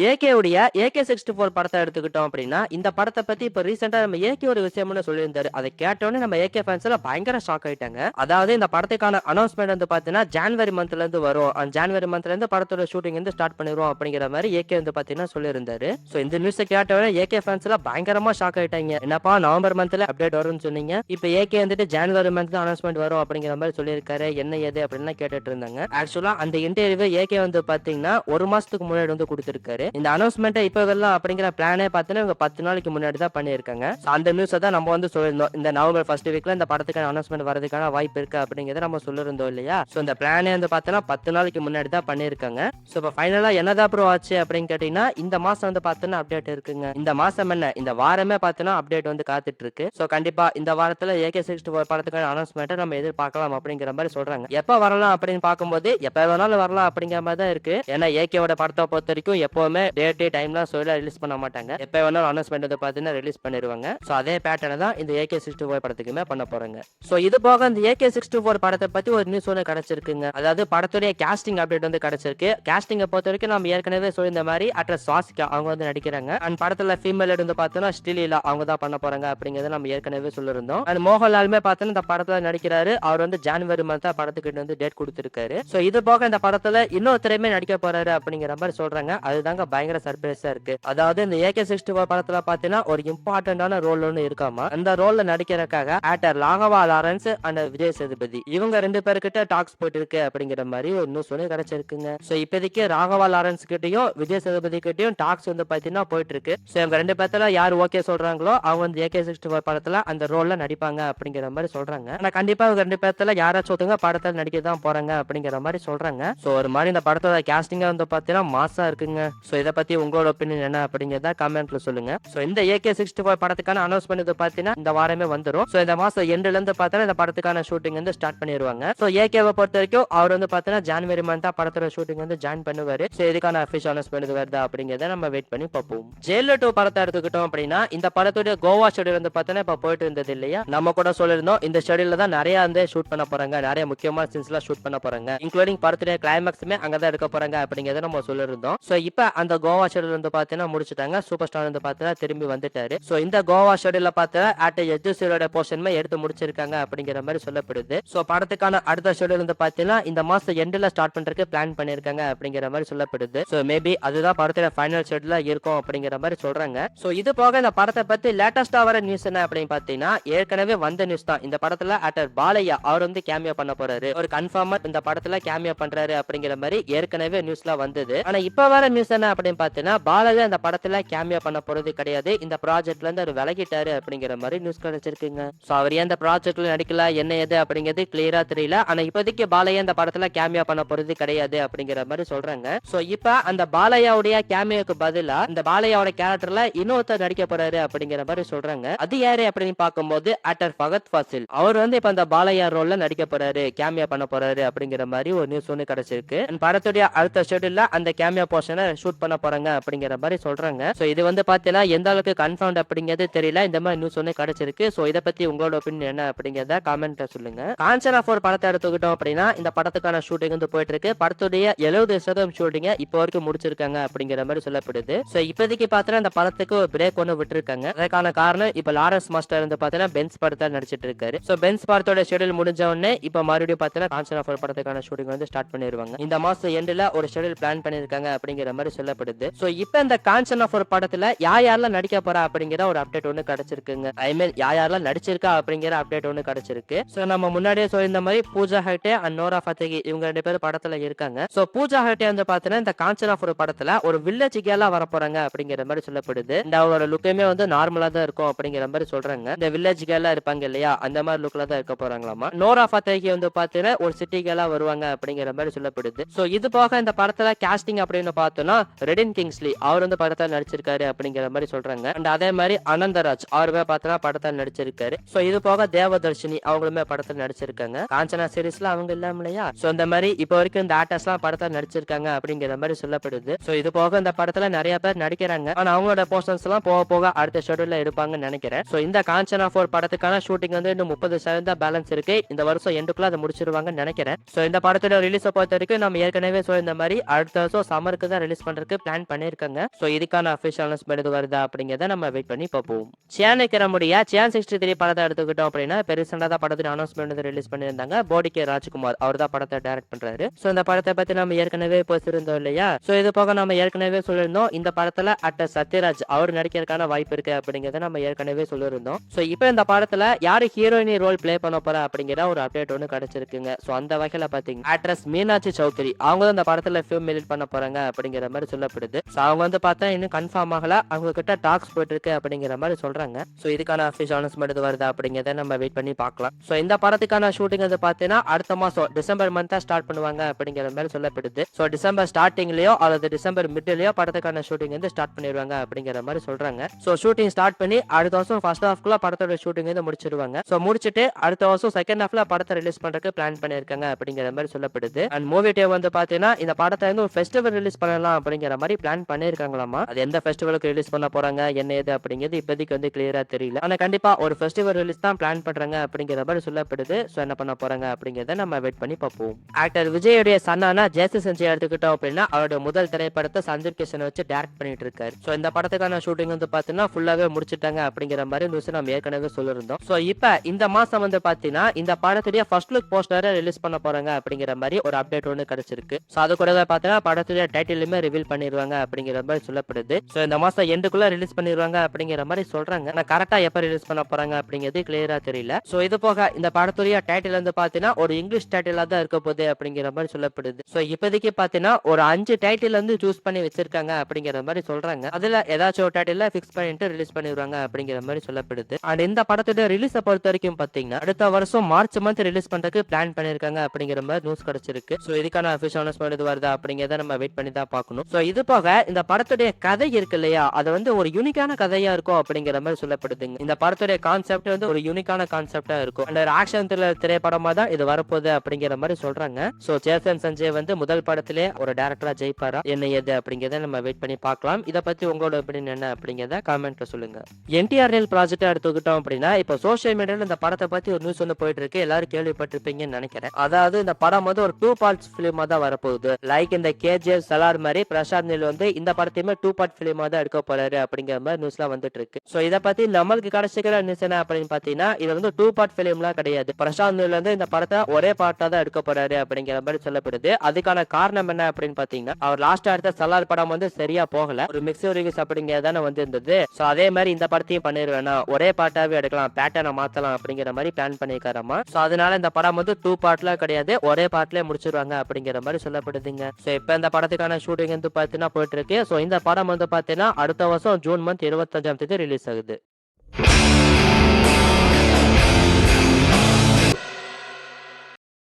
AK உடைய AK sixty four படத்தை எடுத்துக்கிட்டோம் அப்படின்னா இந்த படத்தை பத்தி இப்ப ரீசெண்டா நம்ம ஏகே ஒரு விஷயம்னு சொல்லியிருந்தாரு. அதை கேட்டோன்னே நம்ம ஏகே ஃபேன்ஸ் எல்லாம் பயங்கர ஷாக் ஆயிட்டாங்க. அதாவது இந்த படத்துக்கான அனௌன்ஸ்மெண்ட் வந்து பாத்தீங்கன்னா ஜான்வரி மந்த்ல இருந்து வரும். அந்த ஜான்வரி மந்த்ல இருந்து படத்தோட ஷூட்டிங் வந்து ஸ்டார்ட் பண்ணிடுவோம் அப்படிங்கிற மாதிரி ஏகே வந்து பாத்தீங்கன்னா சொல்லியிருந்தாரு. சோ இந்த நியூஸை கேட்டவொடனே ஏகே ஃபேன்ஸ் எல்லாம் பயங்கரமா ஷாக் ஆயிட்டாங்க. என்னப்பா நவம்பர் மந்த்ல அப்டேட் வரும்னு சொன்னீங்க. இப்போ ஏகே வந்துட்டு ஜான்வரி மந்த் அனௌன்ஸ்மெண்ட் வரும் அப்படிங்கிற மாதிரி சொல்லியிருக்காரு. என்ன ஏது அப்படின்னு கேட்டுட்டு இருந்தாங்க. ஆக்சுவலா அந்த இன்டர்வியூ ஏகே வந்து பாத்தீங்கன்னா ஒரு மாசத்துக்கு முன்னாடி வந்து கொடுத்திருக்காரு. இந்த அனௌன்ஸ்மெண்ட்டை இப்போ இதெல்லாம் அப்படிங்கிற பிளானே பார்த்தீங்கன்னா இவங்க பத்து நாளைக்கு முன்னாடி தான் பண்ணியிருக்காங்க. அந்த நியூஸை தான் நம்ம வந்து சொல்லியிருந்தோம். இந்த நவம்பர் ஃபர்ஸ்ட் வீக்ல இந்த படத்துக்கான அனௌன்ஸ்மெண்ட் வரதுக்கான வாய்ப்பு இருக்கு அப்படிங்கிறத நம்ம சொல்லியிருந்தோம் இல்லையா? ஸோ இந்த பிளானே வந்து பார்த்தீங்கன்னா பத்து நாளைக்கு முன்னாடி தான் பண்ணியிருக்காங்க. ஸோ இப்போ ஃபைனலாக என்னதான் ப்ரோ ஆச்சு அப்படின்னு கேட்டிங்கன்னா இந்த மாசம் வந்து பார்த்தோன்னா அப்டேட் இருக்குங்க. இந்த மாசம் என்ன? இந்த வாரமே பார்த்தீங்கன்னா அப்டேட் வந்து காத்துட்டு இருக்கு ஸோ கண்டிப்பா இந்த வாரத்துல ஏகே சிக்ஸ்டி ஃபோர் படத்துக்கான அனௌன்ஸ்மெண்ட்டை நம்ம எதிர்பார்க்கலாம் அப்படிங்கிற மாதிரி சொல்றாங்க. எப்போ வரலாம் அப்படின்னு பார்க்கும்போது எப்போ வேணாலும் வரலாம் அப்படிங்கிற மாதிரி தான் இருக்கு. ஏன்னா ஏகேவோட படத்தை பொறுத்த வரைக்கும் எப்போ எப்பவுமே டே டைம்லாம் சொல்ல ரிலீஸ் பண்ண மாட்டாங்க. எப்போ வேணாலும் அனௌன்ஸ்மெண்ட் வந்து பார்த்தீங்கன்னா ரிலீஸ் பண்ணிடுவாங்க ஸோ அதே பேட்டர்னை தான் இந்த ஏகே சிக்ஸ்டி ஃபோர் படத்துக்குமே பண்ண போறாங்க. ஸோ இது போக இந்த ஏகே சிக்ஸ்டி ஃபோர் படத்தை பத்தி ஒரு நியூஸ் ஒன்று கிடைச்சிருக்குங்க. அதாவது படத்துடைய கேஸ்டிங் அப்டேட் வந்து கிடைச்சிருக்கு. கேஸ்டிங்கை பொறுத்த வரைக்கும் நம்ம ஏற்கனவே சொல்லியிருந்த மாதிரி அட்ரஸ் சுவாசிக்கா அவங்க வந்து நடிக்கிறாங்க. அண்ட் படத்துல ஃபீமேல் வந்து பார்த்தோன்னா ஸ்டிலீலா அவங்க தான் பண்ண போறாங்க அப்படிங்கறத நம்ம ஏற்கனவே சொல்லியிருந்தோம். அண்ட் மோகன்லாலுமே பார்த்தோன்னா இந்த படத்துல நடிக்கிறாரு. அவர் வந்து ஜான்வரி மந்த் தான் படத்துக்கு வந்து டேட் கொடுத்துருக்காரு. ஸோ இது போக இந்த படத்துல இன்னொருத்தரையுமே நடிக்க போறாரு அப்படிங்கிற மாதிரி சொல்றாங்க. அதுதாங்க பயங்கர சர்ப்ரைஸா இருக்கு. அதாவது இந்த ஏகே சிக்ஸ்டி ஃபோர் படத்துல பாத்தீங்கன்னா ஒரு இம்பார்ட்டன்டான ரோல் ஒன்று இருக்காமா? அந்த ரோல்ல நடிக்கிறதுக்காக ஆக்டர் லாகவா லாரன்ஸ் அண்ட் விஜய் சேதுபதி. இவங்க ரெண்டு பேர்கிட்ட டாக்ஸ் போயிட்டு இருக்கு அப்படிங்கிற மாதிரி ஒரு நியூஸ் ஒன்று கிடைச்சிருக்குங்க. ஸோ இப்போதைக்கு ராகவா லாரன்ஸ் கிட்டயும் விஜய் சேதுபதி கிட்டயும் டாக்ஸ் வந்து பாத்தீங்கன்னா போயிட்டு இருக்கு ஸோ இவங்க ரெண்டு பேர்த்துல யார் ஓகே சொல்றாங்களோ அவங்க வந்து ஏகே சிக்ஸ்டி ஃபோர் படத்துல அந்த ரோல்ல நடிப்பாங்க அப்படிங்கிற மாதிரி சொல்றாங்க. ஆனா கண்டிப்பா இவங்க ரெண்டு பேர்த்துல யாராச்சும் ஒருத்தவங்க படத்துல நடிக்க தான் போறாங்க அப்படிங்கிற மாதிரி சொல்றாங்க. ஸோ ஒரு மாதிரி இந்த படத்தோட கேஸ்டிங்க வந்து பாத்தீங்கன்னா மாசா இருக்குங்க. ஸோ ஸோ இதை பத்தி உங்களோட ஒப்பீனியன் என்ன அப்படிங்கிறத கமெண்ட்ல சொல்லுங்க. ஸோ இந்த ஏகே சிக்ஸ்டி ஃபைவ் படத்துக்கான அனௌன்ஸ்மெண்ட் இது பார்த்தீங்கன்னா இந்த வாரமே வந்துரும். ஸோ இந்த மாசம் எண்டுல இருந்து பார்த்தா இந்த படத்துக்கான ஷூட்டிங் வந்து ஸ்டார்ட் பண்ணிடுவாங்க ஸோ ஏகேவை பொறுத்த வரைக்கும் அவர் வந்து பார்த்தீங்கன்னா ஜான்வரி மந்த் தான் படத்தோட ஷூட்டிங் வந்து ஜாயின் பண்ணுவார். ஸோ இதுக்கான அஃபிஷியல் அனௌன்ஸ்மெண்ட் வருதா அப்படிங்கிறத நம்ம வெயிட் பண்ணி பார்ப்போம். ஜெயிலர் டூ படத்தை எடுத்துக்கிட்டோம் அப்படின்னா இந்த படத்துடைய கோவா ஷெடியூல் வந்து பார்த்தீங்கன்னா இப்போ போயிட்டு இருந்தது இல்லையா? நம்ம கூட சொல்லியிருந்தோம் இந்த ஷெடியூல தான் நிறைய வந்து ஷூட் பண்ண போறாங்க. நிறைய முக்கியமான சீன்ஸ்லாம் ஷூட் பண்ண போறாங்க. இன்க்ளூடிங் படத்துடைய கிளைமேக்ஸுமே அங்கே தான் எடுக்க போறாங்க அப்படிங்கிறத நம்ம சொல்லியிருந்தோம். ஸோ இப்போ அந்த கோவா ஷெடியூல் வந்து பார்த்தீங்கன்னா முடிச்சுட்டாங்க. சூப்பர் ஸ்டார் வந்து பார்த்தீங்கன்னா திரும்பி வந்துட்டாரு. ஸோ இந்த கோவா ஷெடியூல பார்த்தா ஆட்ட எஜுசியோட போர்ஷன்மே எடுத்து முடிச்சிருக்காங்க அப்படிங்கிற மாதிரி சொல்லப்படுது. ஸோ படத்துக்கான அடுத்த ஷெடியூல் வந்து பார்த்தீங்கன்னா இந்த மாசம் எண்டில் ஸ்டார்ட் பண்றதுக்கு பிளான் பண்ணியிருக்காங்க அப்படிங்கிற மாதிரி சொல்லப்படுது. ஸோ மேபி அதுதான் படத்துல ஃபைனல் ஷெடியூல இருக்கும் அப்படிங்கிற மாதிரி சொல்றாங்க. ஸோ இது போக இந்த படத்தை பத்தி லேட்டஸ்டா வர நியூஸ் என்ன அப்படின்னு பாத்தீங்கன்னா ஏற்கனவே வந்த நியூஸ் தான். இந்த படத்துல ஆக்டர் பாலையா அவர் வந்து கேமியோ பண்ண போறாரு. ஒரு கன்ஃபார்மர் இந்த படத்துல கேமியோ பண்றாரு அப்படிங்கிற மாதிரி ஏற்கனவே நியூஸ்ல வந்தது. ஆனா இப்ப வர நியூஸ் என்ன அப்படின்னு பார்த்தீங்கன்னா பாலாஜி அந்த படத்துல கேமியோ பண்ண போறது கிடையாது. இந்த ப்ராஜெக்ட்ல இருந்து அவர் விலகிட்டாரு அப்படிங்கிற மாதிரி நியூஸ் கிடைச்சிருக்குங்க. ஸோ அவர் ஏன் அந்த ப்ராஜெக்ட்ல நடிக்கல என்ன எது அப்படிங்கிறது கிளியரா தெரியல. ஆனா இப்போதைக்கு பாலையா அந்த படத்துல கேமியா பண்ண போறது கிடையாது அப்படிங்கிற மாதிரி சொல்றாங்க. ஸோ இப்ப அந்த பாலையாவுடைய கேமியோக்கு பதிலா இந்த பாலையாவோட கேரக்டர்ல இன்னொருத்தர் நடிக்க போறாரு அப்படிங்கிற மாதிரி சொல்றாங்க. அது யாரு அப்படின்னு பார்க்கும்போது ஆக்டர் பகத் ஃபாசில். அவர் வந்து இப்ப அந்த பாலையா ரோல்ல நடிக்க போறாரு கேமியா பண்ண போறாரு அப்படிங்கிற மாதிரி ஒரு நியூஸ் ஒன்று கிடைச்சிருக்கு. படத்துடைய அடுத்த ஷெடியூல்ல அந்த கேமியா போர்ஷனை ஷூட் பண்ண போறாங்க அப்படிங்கிற மாதிரி சொல்றாங்க. ஸோ இது வந்து பாத்தீங்கன்னா எந்த அளவுக்கு கன்ஃபார்ம் அப்படிங்கிறது தெரியல. இந்த மாதிரி நியூஸ் ஒன்று கிடைச்சிருக்கு. ஸோ இதை பத்தி உங்களோட ஒப்பீனியன் என்ன அப்படிங்கிறத காமெண்ட்ல சொல்லுங்க. காஞ்சனா ஃபோர் படத்தை எடுத்துக்கிட்டோம் அப்படின்னா இந்த படத்துக்கான ஷூட்டிங் வந்து போயிட்டு இருக்கு படத்துடைய எழுபது சதவீதம் ஷூட்டிங்க இப்போ வரைக்கும் முடிச்சிருக்காங்க அப்படிங்கிற மாதிரி சொல்லப்படுது. ஸோ இப்போதைக்கு பார்த்தீங்கன்னா இந்த படத்துக்கு ஒரு பிரேக் ஒன்று விட்டுருக்காங்க. அதுக்கான காரணம் இப்போ லாரன்ஸ் மாஸ்டர் வந்து பார்த்தீங்கன்னா பென்ஸ் படத்தில் நடிச்சிட்டு இருக்காரு. ஸோ பென்ஸ் படத்தோட ஷெடியூல் முடிஞ்ச உடனே இப்போ மறுபடியும் பார்த்தீங்கன்னா காஞ்சனா ஃபோர் படத்துக்கான ஷூட்டிங் வந்து ஸ்டார்ட் பண்ணிடுவாங்க இந்த மாசம் எண்டில் ஒரு ஷெடியூல் பிளான் பண்ணியிருக்காங்க அப்படிங்கிற மாதிரி சொல்லப்படுது. ஸோ இப்போ இந்த காஞ்சன் ஆஃப் ஒரு படத்துல யார் யாரெல்லாம் நடிக்க போறா அப்படிங்கிற ஒரு அப்டேட் ஒன்று கிடைச்சிருக்குங்க. ஐ மீன் யார் யாரெல்லாம் நடிச்சிருக்கா அப்படிங்கிற அப்டேட் ஒன்று கிடைச்சிருக்கு. ஸோ நம்ம முன்னாடியே சொல்லியிருந்த மாதிரி Pooja Hegde and Nora Fatehi இவங்க ரெண்டு பேரும் படத்துல இருக்காங்க. ஸோ பூஜா ஹெட்டே வந்து பார்த்தீங்கன்னா இந்த காஞ்சன் ஆஃப் ஒரு படத்துல ஒரு வில்லேஜ் கேலா வர போறாங்க அப்படிங்கிற மாதிரி சொல்லப்படுது. இந்த அவரோட லுக்குமே வந்து நார்மலா தான் இருக்கும் அப்படிங்கிற மாதிரி சொல்றாங்க. இந்த வில்லேஜ் கேலா இருப்பாங்க இல்லையா? அந்த மாதிரி லுக்ல தான் இருக்க போறாங்களாமா? நோரா ஃபத்தகி வந்து பார்த்தீங்கன்னா ஒரு சிட்டி கேலா வருவாங்க அப்படிங்கிற மாதிரி சொல்லப்படுது. ஸோ இது போக இந்த படத்துல கேஸ்டிங் அப்படின்னு பார்த்தோம்னா ரெடின் கிங்ஸ்லி அவர் வந்து படத்தில் நடிச்சிருக்காரு அப்படிங்கிற மாதிரி சொல்றாங்க. அண்ட் அதே மாதிரி அனந்தராஜ் அவருமே பார்த்தோன்னா படத்தில் நடிச்சிருக்காரு. ஸோ இது போக தேவதர்ஷினி அவங்களுமே படத்தில் நடிச்சிருக்காங்க. காஞ்சனா சீரீஸ்ல அவங்க இல்லாம இல்லையா? ஸோ இந்த மாதிரி இப்போ வரைக்கும் இந்த ஆக்டர்ஸ் எல்லாம் நடிச்சிருக்காங்க அப்படிங்கிற மாதிரி சொல்லப்படுது. ஸோ இது போக இந்த படத்துல நிறைய பேர் நடிக்கிறாங்க. ஆனா அவங்களோட போர்ஷன்ஸ் எல்லாம் போக போக அடுத்த ஷெடியூல்ல எடுப்பாங்கன்னு நினைக்கிறேன். ஸோ இந்த காஞ்சனா ஃபோர் படத்துக்கான ஷூட்டிங் வந்து இன்னும் முப்பது சதவீதம் பேலன்ஸ் இருக்கு. இந்த வருஷம் எண்டுக்குள்ள அதை முடிச்சிருவாங்கன்னு நினைக்கிறேன். ஸோ இந்த படத்தோட ரிலீஸை பொறுத்த வரைக்கும் நம்ம ஏற்கனவே ஸோ இந்த மாதிரி அடுத்த வருஷம் சமருக்கு தான் ரிலீஸ் பண்ற பண்றதுக்கு பிளான் பண்ணிருக்காங்க. ஸோ இதுக்கான அபிஷியல் அனௌன்ஸ்மெண்ட் வருதா அப்படிங்கறத நம்ம வெயிட் பண்ணி பார்ப்போம். சியான் கிரமுடியா சியான் சிக்ஸ்டி த்ரீ படத்தை எடுத்துக்கிட்டோம் அப்படின்னா பெருசண்டா தான் படத்தின் அனௌன்ஸ்மெண்ட் வந்து ரிலீஸ் பண்ணியிருந்தாங்க. போடி கே ராஜ்குமார் அவர் தான் படத்தை டைரக்ட் பண்றாரு. ஸோ இந்த படத்தை பத்தி நம்ம ஏற்கனவே பேசியிருந்தோம் இல்லையா? ஸோ இது போக நம்ம ஏற்கனவே சொல்லியிருந்தோம் இந்த படத்துல அட்ட சத்யராஜ் அவர் நடிக்கிறதுக்கான வாய்ப்பு இருக்கு அப்படிங்கறத நம்ம ஏற்கனவே சொல்லியிருந்தோம். சோ இப்போ இந்த படத்துல யாரு ஹீரோயினி ரோல் ப்ளே பண்ண போறா அப்படிங்கிற ஒரு அப்டேட் ஒன்று கிடைச்சிருக்குங்க. சோ அந்த வகையில பாத்தீங்கன்னா ஆக்ட்ரஸ் மீனாட்சி சௌத்ரி அவங்க தான் இந்த படத்துல ஃபிலிம் எடிட் பண்ண போறாங்க அப்படிங்கிற மாதிரி சொல்லப்படுது. அவங்க வந்து பார்த்தா இன்னும் கன்ஃபார்ம் ஆகல. அவங்க கிட்ட டாக்ஸ் போயிட்டு இருக்கு அப்படிங்கிற மாதிரி சொல்றாங்க. சோ இதுக்கான அஃபிஷியல் அனௌன்ஸ்மெண்ட் எது வருதா அப்படிங்கறத நம்ம வெயிட் பண்ணி பார்க்கலாம். சோ இந்த படத்துக்கான ஷூட்டிங் வந்து பாத்தீங்கன்னா அடுத்த மாசம் டிசம்பர் மந்தா ஸ்டார்ட் பண்ணுவாங்க அப்படிங்கிற மாதிரி சொல்லப்படுது. ஸோ டிசம்பர் ஸ்டார்டிங்லயோ அல்லது டிசம்பர் மிட்லயோ படத்துக்கான ஷூட்டிங் வந்து ஸ்டார்ட் பண்ணிடுவாங்க அப்படிங்கிற மாதிரி சொல்றாங்க. சோ ஷூட்டிங் ஸ்டார்ட் பண்ணி அடுத்த வருஷம் ஃபர்ஸ்ட் ஹாஃப்குள்ள படத்தோட ஷூட்டிங் வந்து முடிச்சிருவாங்க. சோ முடிச்சிட்டு அடுத்த வருஷம் செகண்ட் ஹாஃப்ல படத்தை ரிலீஸ் பண்றதுக்கு பிளான் பண்ணிருக்காங்க அப்படிங்கிற மாதிரி சொல்லப்படுது. அண்ட் மூவி டே வந்து பாத்தீங்கன்னா இந்த படத்தை வந்து ஒரு ஃபெஸ்டிவல் ரிலீஸ் பண்ணலாம் அப்படிங்கிற மாதிரி பிளான் பண்ணியிருக்காங்களாமா அது எந்த ஃபெஸ்டிவலுக்கு ரிலீஸ் பண்ண போறாங்க என்ன ஏது அப்படிங்கிறது இப்போதைக்கு வந்து கிளியரா தெரியல. ஆனா கண்டிப்பா ஒரு ஃபெஸ்டிவல் ரிலீஸ் தான் பிளான் பண்றாங்க அப்படிங்கிற மாதிரி சொல்லப்படுது. ஸோ என்ன பண்ண போறாங்க அப்படிங்கறத நம்ம வெயிட் பண்ணி பார்ப்போம். ஆக்டர் விஜயுடைய சன்னான ஜேசி செஞ்சு எடுத்துக்கிட்டோம் அப்படின்னா அவருடைய முதல் திரைப்படத்தை சந்தீப் கிஷனை வச்சு டேரக்ட் பண்ணிட்டு இருக்காரு. சோ இந்த படத்துக்கான ஷூட்டிங் வந்து பாத்தீங்கன்னா ஃபுல்லாவே முடிச்சிட்டாங்க அப்படிங்கிற மாதிரி நியூஸ் நம்ம ஏற்கனவே சொல்லியிருந்தோம். சோ இப்போ இந்த மாசம் வந்து பாத்தீங்கன்னா இந்த படத்துடைய ஃபர்ஸ்ட் லுக் போஸ்டரை ரிலீஸ் பண்ண போறாங்க அப்படிங்கிற மாதிரி ஒரு அப்டேட் ஒன்று கிடைச்சிருக்கு. சோ அது கூட பார்த்தீங்கன்னா படத்துடைய டைட்டிலுமே ரிவீல் பண்ணிடுவாங்க அப்படிங்கிற மாதிரி சொல்லப்படுது. ஸோ இந்த மாதம் எண்டுக்குள்ள ரிலீஸ் பண்ணிடுவாங்க அப்படிங்கிற மாதிரி சொல்றாங்க. ஆனால் கரெக்டாக எப்போ ரிலீஸ் பண்ண போறாங்க அப்படிங்கிறது கிளியரா தெரியல. ஸோ இது போக இந்த படத்துடைய டைட்டில் வந்து பார்த்தீங்கன்னா ஒரு இங்கிலீஷ் டைட்டிலாக தான் இருக்க போகுது அப்படிங்கிற மாதிரி சொல்லப்படுது. ஸோ இப்போதைக்கு பார்த்தீங்கன்னா ஒரு அஞ்சு டைட்டில் வந்து சூஸ் பண்ணி வச்சிருக்காங்க அப்படிங்கிற மாதிரி சொல்றாங்க. அதில் ஏதாச்சும் ஒரு டைட்டில் ஃபிக்ஸ் பண்ணிட்டு ரிலீஸ் பண்ணிடுவாங்க அப்படிங்கிற மாதிரி சொல்லப்படுது. அண்ட் இந்த படத்துடைய ரிலீஸை பொறுத்த வரைக்கும் பார்த்தீங்கன்னா அடுத்த வருஷம் மார்ச் மந்த் ரிலீஸ் பண்ணுறதுக்கு பிளான் பண்ணியிருக்காங்க அப்படிங்கிற மாதிரி நியூஸ் கிடச்சிருக்கு. ஸோ இதுக்கான அஃபிஷியல் அனௌன்ஸ்மெண்ட் இது வருதா அப்படிங்கிறத நம்ம வெயிட் பண்ணி தான் பார்க்கணும். ஸோ இது போக இந்த படத்துடைய கதை இருக்கு இல்லையா? அது வந்து ஒரு யூனிக்கான கதையா இருக்கும் அப்படிங்கிற மாதிரி சொல்லப்படுதுங்க. இந்த படத்துடைய கான்செப்ட் வந்து ஒரு யூனிக்கான கான்செப்டா இருக்கும். அந்த ஆக்ஷன் த்ரில்லர் திரைப்படமா தான் இது வரப்போகுது அப்படிங்கிற மாதிரி சொல்றாங்க. சோ ஜேசன் சஞ்சய் வந்து முதல் படத்திலே ஒரு டேரக்டரா ஜெயிப்பாரா? என்ன ஏது அப்படிங்கிறத நம்ம வெயிட் பண்ணி பார்க்கலாம். இதை பத்தி உங்களோட ஒப்பீனியன் என்ன அப்படிங்கிறத கமெண்ட்ல சொல்லுங்க. என்டிஆர்எல் ப்ராஜெக்டா எடுத்துக்கிட்டோம் அப்படின்னா இப்போ சோஷியல் மீடியால இந்த படத்தை பத்தி ஒரு நியூஸ் ஒன்று போயிட்டு இருக்கு எல்லாரும் கேள்விப்பட்டிருப்பீங்கன்னு நினைக்கிறேன். அதாவது இந்த படம் வந்து ஒரு டூ பார்ட்ஸ் பிலிமா தான் வரப்போகுது. லைக் இந்த கேஜிஎஃப் சலார் மாதிரி பிரசாந்த் நில் வந்து இந்த படத்தையுமே டூ பார்ட் ஃபிலிமா தான் எடுக்க போறாரு அப்படிங்கிற மாதிரி நியூஸ்லாம் வந்துட்டு இருக்கு. ஸோ இதை பத்தி நம்மளுக்கு கிடைச்சிக்கிற நியூஸ் என்ன அப்படின்னு பாத்தீங்கன்னா இது வந்து டூ பார்ட் ஃபிலிம்லாம் கிடையாது. பிரசாந்த் நில் வந்து இந்த படத்தை ஒரே பார்ட்டா தான் எடுக்க போறாரு அப்படிங்கிற மாதிரி சொல்லப்படுது. அதுக்கான காரணம் என்ன அப்படின்னு பாத்தீங்கன்னா அவர் லாஸ்ட் அடுத்த சலார் படம் வந்து சரியா போகல. ஒரு மிக்ஸ் ரிவ்யூஸ் அப்படிங்கிறதான வந்து இருந்தது. ஸோ அதே மாதிரி இந்த படத்தையும் பண்ணிடுவேனா ஒரே பார்ட்டாவே எடுக்கலாம் பேட்டர்னை மாத்தலாம் அப்படிங்கிற மாதிரி பிளான் பண்ணிருக்காராமா? ஸோ அதனால இந்த படம் வந்து டூ பார்ட்லாம் கிடையாது. ஒரே பார்ட்லயே முடிச்சிருவாங்க அப்படிங்கிற மாதிரி சொல்லப்படுதுங்க. ஸோ இப்போ இந்த படத்துக்கான ஷூட்டிங் வந்து பார்த்தீங்கன்னா போயிட்டு இருக்கு ஸோ இந்த படம் வந்து பார்த்தீங்கன்னா அடுத்த வருஷம் ஜூன் மந்த் இருபத்தஞ்சாம் தேதி ரிலீஸ் ஆகுது.